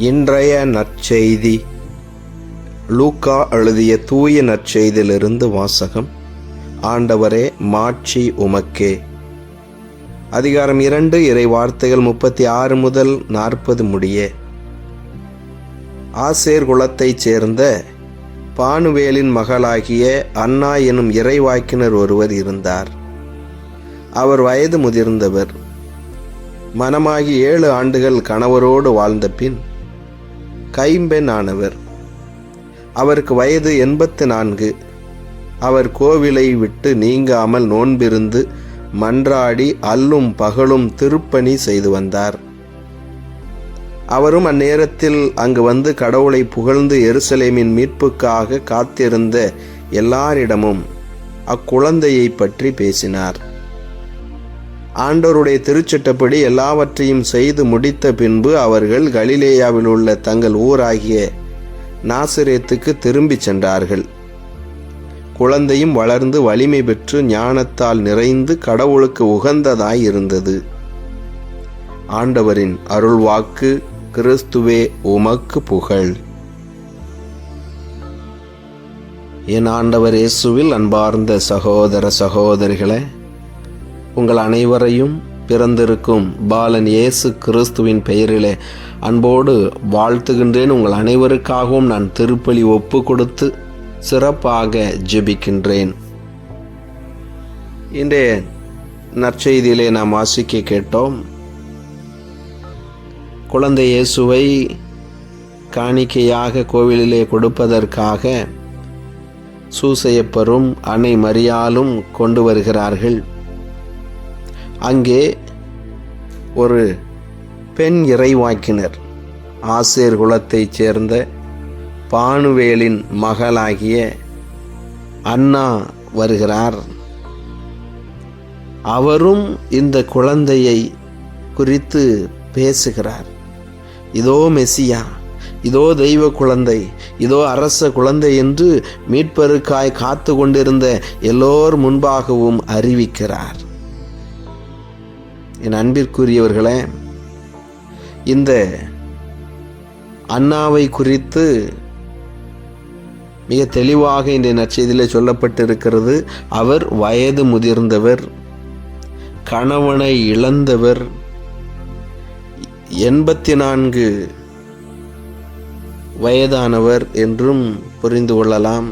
இன்றைய நற்செய்தி. லூக்கா எழுதிய தூய நற்செய்தியிலிருந்து வாசகம். ஆண்டவரே மாட்சி உமக்கே. அதிகாரம் இரண்டு இறை வார்த்தைகள் முப்பத்தி ஆறு முதல் நாற்பது முடிய. ஆசேர் குலத்தைச் சேர்ந்த பானுவேலின் மகளாகிய அன்னா எனும் இறைவாக்கினர் ஒருவர் இருந்தார். அவர் வயது முதிர்ந்தவர். மனமாகி ஏழு ஆண்டுகள் கணவரோடு வாழ்ந்த பின் கைம்பெண் ஆனவர் அவருக்கு வயது எண்பத்து நான்கு. அவர் கோவிலை விட்டு நீங்காமல் நோன்பிருந்து மன்றாடி அல்லும் பகலும் திருப்பணி செய்து வந்தார். அவரும் அந்நேரத்தில் அங்கு வந்து கடவுளை புகழ்ந்து எருசலேமின் மீட்புக்காக காத்திருந்த எல்லாரிடமும் அக்குழந்தையை பற்றி பேசினார். ஆண்டவருடைய திருச்சட்டப்படி எல்லாவற்றையும் செய்து முடித்த பின்பு அவர்கள் கலிலேயாவில் உள்ள தங்கள் ஊராகிய நாசிரேத்துக்கு திரும்பிச் சென்றார்கள். குழந்தையும் வளர்ந்து வலிமை பெற்று ஞானத்தால் நிறைந்து கடவுளுக்கு உகந்ததாய் இருந்தது. ஆண்டவரின் அருள்வாக்கு கிறிஸ்துவே உமக்கு புகழ். என் ஆண்டவர் இயேசுவில் அன்பார்ந்த சகோதர சகோதரிகளே உங்கள் அனைவரையும் பிறந்திருக்கும் பாலன் இயேசு கிறிஸ்துவின் பெயரிலே அன்போடு வாழ்த்துகின்றேன். உங்கள் அனைவருக்காகவும் நான் திருப்பலி ஒப்பு கொடுத்து சிறப்பாக ஜெபிக்கின்றேன். இன்றைய நற்செய்தியிலே நாம் வாசிக்க கேட்டோம். குழந்தை இயேசுவை காணிக்கையாக கோவிலிலே கொடுப்பதற்காக சூசையப்பரும் அன்னை மரியாலும் கொண்டு வருகிறார்கள். அங்கே ஒரு பெண் இறைவாக்கினர் ஆசேர் குலத்தைச் சேர்ந்த பானுவேலின் மகளாகிய அண்ணா வருகிறார். அவரும் இந்த குழந்தையை குறித்து பேசுகிறார். இதோ மெசியா இதோ தெய்வ குழந்தை இதோ அரச குழந்தை என்று மீட்பருக்காய் காத்து கொண்டிருந்த எல்லோர் முன்பாகவும் அறிவிக்கிறார். என் அன்பிற்குரியவர்களே இந்த அண்ணாவை குறித்து மிக தெளிவாக இந்த நற்செய்தியில் சொல்லப்பட்டிருக்கிறது. அவர் வயது முதிர்ந்தவர் கணவனை இழந்தவர் எண்பத்தி நான்கு வயதானவர் என்றும் புரிந்து கொள்ளலாம்.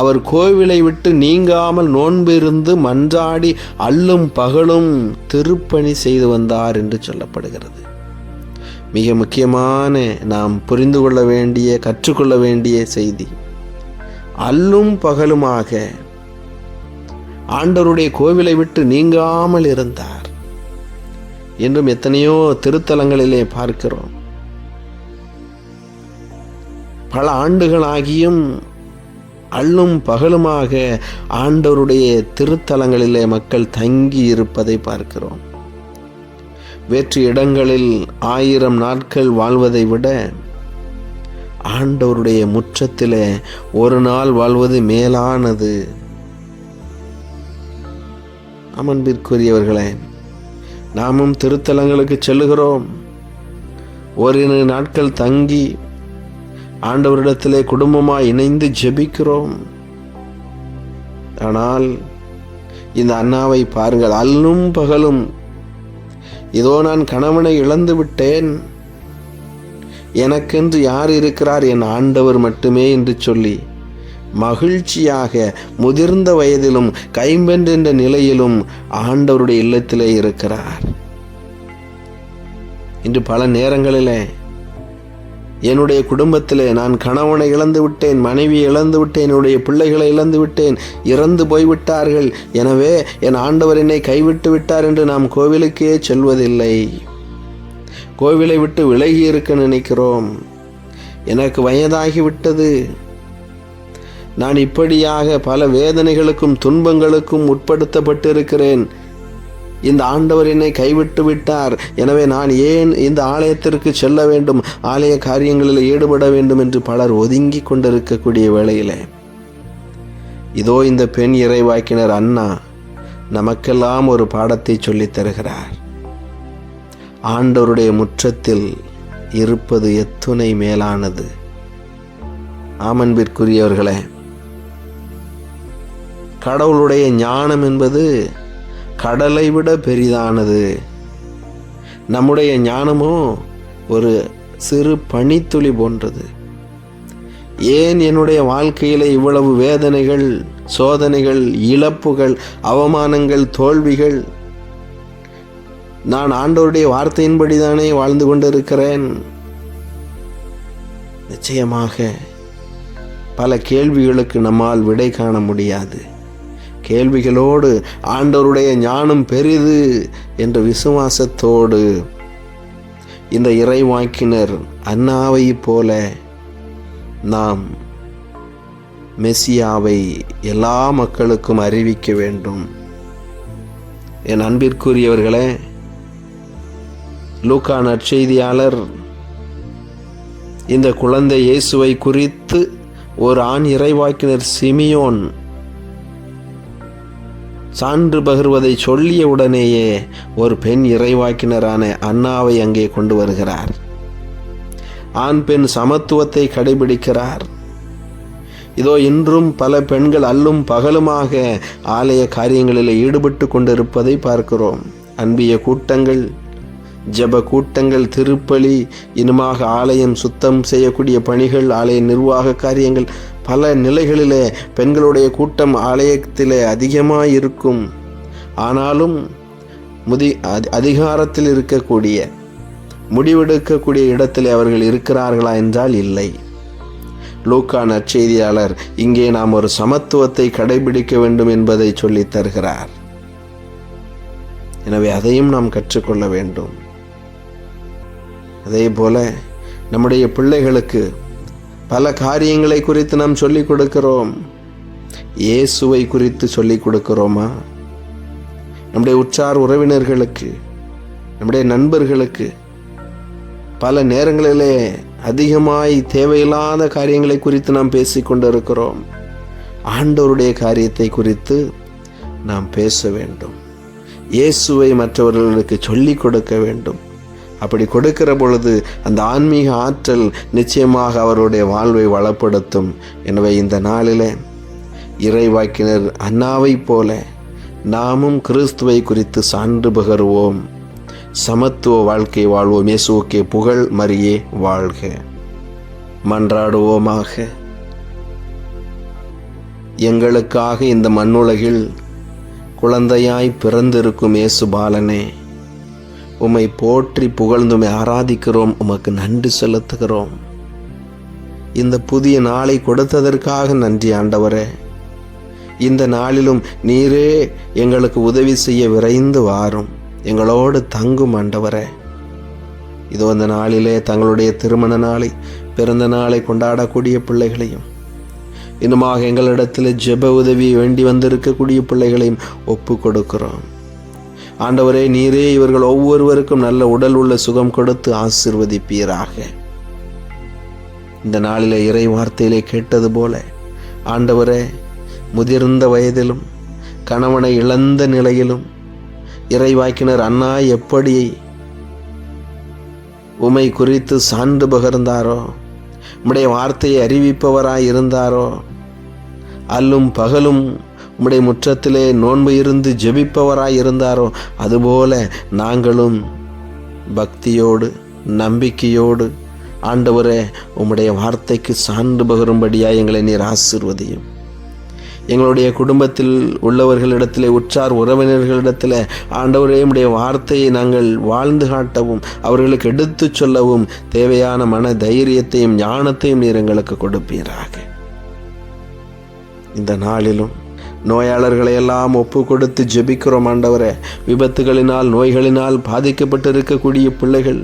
அவர் கோவிலை விட்டு நீங்காமல் நோன்பிருந்து மன்றாடி அல்லும் பகலும் திருப்பணி செய்து வந்தார் என்று சொல்லப்படுகிறது. மிக முக்கியமான நாம் புரிந்து கொள்ள வேண்டிய கற்றுக்கொள்ள வேண்டிய செய்தி அல்லும் பகலுமாக ஆண்டவருடைய கோவிலை விட்டு நீங்காமல் இருந்தார் என்றும் எத்தனையோ திருத்தலங்களிலே பார்க்கிறோம். பல ஆண்டுகளாகியும் அள்ளும் பகலுமாக ஆண்டவருடைய திருத்தலங்களிலே மக்கள் தங்கி இருப்பதை பார்க்கிறோம். வேற்று இடங்களில் ஆயிரம் நாட்கள் வாழ்வதை விட ஆண்டவருடைய முற்றத்திலே ஒரு நாள் வாழ்வது மேலானது. அமன்பிற்குரியவர்களே நாமும் திருத்தலங்களுக்கு செல்லுகிறோம். ஓரிரு நாட்கள் தங்கி ஆண்டவரிடத்திலே குடும்பமாக இணைந்து ஜெபிக்கிறோம். ஆனால் இந்த அண்ணாவை பாருங்கள் அல்லும் பகலும். இதோ நான் கணவனை இழந்து விட்டேன். எனக்கென்று யார் இருக்கிறார் என் ஆண்டவர் மட்டுமே என்று சொல்லி மகிழ்ச்சியாக முதிர்ந்த வயதிலும் கைம்பென்ற நிலையிலும் ஆண்டவருடைய இல்லத்திலே இருக்கிறார். இன்று பல நேரங்களிலே என்னுடைய குடும்பத்திலே நான் கணவனை இழந்து விட்டேன் மனைவி இழந்து விட்டேன் என்னுடைய பிள்ளைகளை இழந்து விட்டேன் இறந்து போய்விட்டார்கள். எனவே என் ஆண்டவர் என்னை கைவிட்டு விட்டார் என்று நாம் கோவிலுக்கே செல்வதில்லை. கோவிலை விட்டு விலகி இருக்க நினைக்கிறோம். எனக்கு வயதாகிவிட்டது நான் இப்படியாக பல வேதனைகளுக்கும் துன்பங்களுக்கும் உட்படுத்தப்பட்டிருக்கிறேன். இந்த ஆண்டவர் என்னை கைவிட்டு விட்டார். எனவே நான் ஏன் இந்த ஆலயத்திற்கு செல்ல வேண்டும்? ஆலய காரியங்களில் ஈடுபட வேண்டும் என்று பலர் ஒதுங்கி கொண்டிருக்கக்கூடிய வேளையிலே. இதோ இந்த பெண் இறைவாக்கினர் அண்ணா நமக்கெல்லாம் ஒரு பாடத்தை சொல்லித் தருகிறார். ஆண்டவருடைய முற்றத்தில் இருப்பது எத்துணை மேலானது. ஆமன்பிற்குரியவர்களே கடவுளுடைய ஞானம் என்பது கடலை விட பெரிதானது. நம்முடைய ஞானமோ ஒரு சிறு பனித்துளி போன்றது. ஏன் என்னுடைய வாழ்க்கையில் இவ்வளவு வேதனைகள் சோதனைகள் இழப்புகள் அவமானங்கள் தோல்விகள்? நான் ஆண்டோருடைய வார்த்தையின்படி தானே வாழ்ந்து கொண்டிருக்கிறேன். நிச்சயமாக பல கேள்விகளுக்கு நம்மால் விடை காண முடியாது. கேள்விகளோடு ஆண்டவருடைய ஞானம் பெரிது என்ற விசுவாசத்தோடு இந்த இறைவாக்கினர் அண்ணாவை போல நாம் மெஸ்ஸியாவை எல்லா மக்களுக்கும் அறிவிக்க வேண்டும். என் அன்பிற்குரியவர்களே லூக்கா நற்செய்தியாளர் இந்த குழந்தை இயேசுவை குறித்து ஒரு ஆண் இறைவாக்கினர் சிமியோன் சான்று பகிர்வதை சொல்லிய உடனேயே ஒரு பெண் இறைவாக்கினரான அண்ணாவை அங்கே கொண்டு வருகிறார். ஆண் பெண் சமத்துவத்தை கடைபிடிக்கிறார். இதோ இன்றும் பல பெண்கள் அல்லும் பகலுமாக ஆலய காரியங்களில் ஈடுபட்டு கொண்டிருப்பதை பார்க்கிறோம். அன்பிய கூட்டங்கள் ஜப கூட்டங்கள் திருப்பலி இனிமாக ஆலயம் சுத்தம் செய்யக்கூடிய பணிகள் ஆலய நிர்வாக காரியங்கள் பல நிலைகளிலே பெண்களுடைய கூட்டம் ஆலயத்திலே அதிகமாக இருக்கும் ஆனாலும் முதி அதிகாரத்தில் இருக்கக்கூடிய முடிவெடுக்கக்கூடிய இடத்தில் அவர்கள் இருக்கிறார்களா என்றால் இல்லை. லூக்கா நற்செய்தியாளர் இங்கே நாம் ஒரு சமத்துவத்தை கடைபிடிக்க வேண்டும் என்பதை சொல்லித் தருகிறார். எனவே அதையும் நாம் கற்றுக்கொள்ள வேண்டும். அதே போல நம்முடைய பிள்ளைகளுக்கு பல காரியங்களை குறித்து நாம் சொல்லிக் கொடுக்கிறோம். இயேசுவை குறித்து சொல்லிக் கொடுக்கிறோமா? நம்முடைய உற்றார் உறவினர்களுக்கு நம்முடைய நண்பர்களுக்கு பல நேரங்களிலே அதிகமாய் தேவையில்லாத காரியங்களை குறித்து நாம் பேசிக்கொண்டிருக்கிறோம் ஆண்டவருடைய காரியத்தை குறித்து நாம் பேச வேண்டும். இயேசுவை மற்றவர்களுக்கு சொல்லிக் கொடுக்க வேண்டும். அப்படி கொடுக்கிற பொழுது அந்த ஆன்மீக ஆற்றல் நிச்சயமாக அவருடைய வாழ்வை வளப்படுத்தும். எனவே இந்த நாளில் இறைவாக்கினர் அண்ணாவைப் போல நாமும் கிறிஸ்துவை குறித்து சான்று பகருவோம். சமத்துவ வாழ்க்கை வாழ்வோம். இயேசுக்கே புகழ் மரியே வாழ்க. மன்றாடுவோமாக. எங்களுக்காக இந்த மண்ணுலகில் குழந்தையாய் பிறந்திருக்கும் இயேசு பாலனே. உம்மை போற்றி புகழ்ந்துமை ஆராதிக்கிறோம் உமக்கு நன்றி செலுத்துகிறோம். இந்த புதிய நாளை கொடுத்ததற்காக நன்றி ஆண்டவரே. இந்த நாளிலும் நீரே எங்களுக்கு உதவி செய்ய விரைந்து வாரும். எங்களோடு தங்கும் ஆண்டவரே. இதோ இந்த நாளிலே தங்களுடைய திருமண நாளை பிறந்த நாளை கொண்டாடக்கூடிய பிள்ளைகளையும் இன்னுமாக எங்களிடத்தில் ஜெப உதவி வேண்டி வந்திருக்கக்கூடிய பிள்ளைகளையும் ஒப்பு கொடுக்கிறோம். ஆண்டவரே நீரே இவர்கள் ஒவ்வொருவருக்கும் நல்ல உடல் உள்ள சுகம் கொடுத்து ஆசிர்வதிப்பீராக. இந்த நாளிலே இறை வார்த்தையிலே கேட்டது போல ஆண்டவரே முதிர்ந்த வயதிலும் கணவனை இழந்த நிலையிலும் இறைவாக்கினர் அண்ணா எப்படி உமை குறித்து சான்று பகர்ந்தாரோ உம்முடைய வார்த்தையை அறிவிப்பவராய் இருந்தாரோ அல்லும் பகலும் உம்முடைய முற்றத்திலே நோன்பு இருந்து ஜெபிப்பவராய் இருந்தாரோ அதுபோல நாங்களும் பக்தியோடு நம்பிக்கையோடு ஆண்டவரே உம்முடைய வார்த்தைக்கு சான்று பகரும்படியாக எங்களை நீர் ஆசிர்வதியும். எங்களுடைய குடும்பத்தில் உள்ளவர்களிடத்தில் உற்றார் உறவினர்களிடத்தில் ஆண்டவரே உடைய வார்த்தையை நாங்கள் வாழ்ந்து காட்டவும் அவர்களுக்கு எடுத்துச் சொல்லவும் தேவையான மன தைரியத்தையும் ஞானத்தையும் நீர் எங்களுக்கு கொடுப்பீராக. இந்த நாளிலும் நோயாளர்களை எல்லாம் ஒப்பு கொடுத்து ஜெபிக்கிறோம் ஆண்டவரே. விபத்துகளினால் நோய்களினால் பாதிக்கப்பட்டு இருக்கக்கூடிய பிள்ளைகள்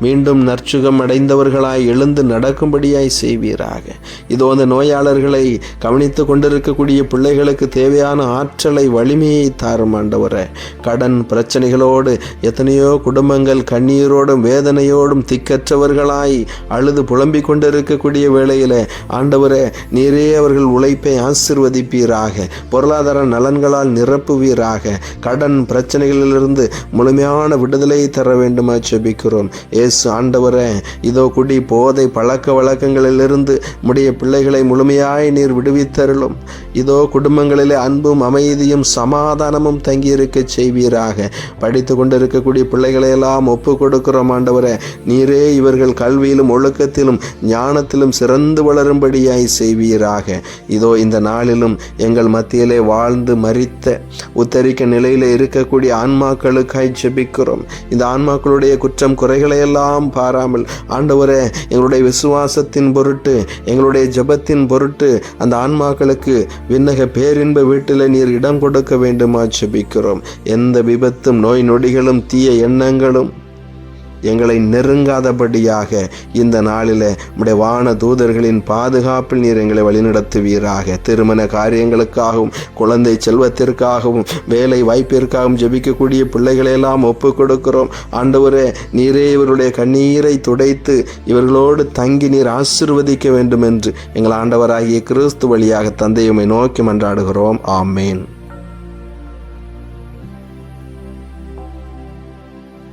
மீண்டும் நற்சுகம் அடைந்தவர்களாய் எழுந்து நடக்கும்படியாய் செய்வீராக. இதோ அந்த நோயாளர்களை கவனித்து கொண்டிருக்கக்கூடிய பிள்ளைகளுக்கு தேவையான ஆற்றலை வலிமையை தாரும் ஆண்டவரை. கடன் பிரச்சனைகளோடு எத்தனையோ குடும்பங்கள் கண்ணீரோடும் வேதனையோடும் திக்கற்றவர்களாய் அழுது புலம்பிக் கொண்டிருக்கக்கூடிய வேளையில் ஆண்டவரே நீரே அவர்கள் உழைப்பை ஆசிர்வதிப்பீராக. பொருளாதார நலன்களால் நிரப்புவீராக. கடன் பிரச்சனைகளிலிருந்து முழுமையான விடுதலை தர வேண்டுமா செபிக்கிறோம் இயேசு ஆண்டவரே இதோ குடி போதை பழக்க வழக்கங்களிலிருந்து உடைய பிள்ளைகளை முழுமையாய் நீர் விடுவித்தருளும். இதோ குடும்பங்களிலே அன்பும் அமைதியும் சமாதானமும் தங்கியிருக்க செய்வீராக. படித்து கொண்டிருக்கக்கூடிய பிள்ளைகளையெல்லாம் ஒப்பு கொடுக்கிறோம் ஆண்டவரே. நீரே இவர்கள் கல்வியிலும் ஒழுக்கத்திலும் ஞானத்திலும் சிறந்து வளரும்படியாய் செய்வீராக. இதோ இந்த நாளிலும் எங்கள் மத்தியிலே வாழ்ந்து மறித்த உத்தரிக்க நிலையில் இருக்கக்கூடிய ஆன்மாக்களுக்காய் ஜெபிக்கிறோம். இந்த ஆன்மாக்களுடைய குற்றம் குறைகளையெல்லாம் எல்லாம் பாராமல். ஆண்டவரே எங்களுடைய விசுவாசத்தின் பொருட்டு எங்களுடைய ஜெபத்தின் பொருட்டு அந்த ஆன்மாக்களுக்கு விண்ணக பேரின்ப வீட்டில் நீர் இடம் கொடுக்க வேண்டுமா ஜபிக்கிறோம். எந்த விபத்தும் நோய் நொடிகளும் தீய எண்ணங்களும் எங்களை நெருங்காதபடியாக இந்த நாளில் உடைய வான தூதர்களின் பாதுகாப்பில் நீர் எங்களை வழிநடத்துவீராக. திருமண காரியங்களுக்காகவும் குழந்தை செல்வத்திற்காகவும் வேலை வாய்ப்பிற்காகவும் ஜெபிக்கக்கூடிய பிள்ளைகளையெல்லாம் ஒப்பு கொடுக்கிறோம் ஆண்டவரே நீரே இவருடைய கண்ணீரை துடைத்து இவர்களோடு தங்கி நீர் ஆசிர்வதிக்க வேண்டும் என்று எங்கள் ஆண்டவராகிய கிறிஸ்து வழியாக தந்தையுமை நோக்கி மன்றாடுகிறோம். ஆமேன்.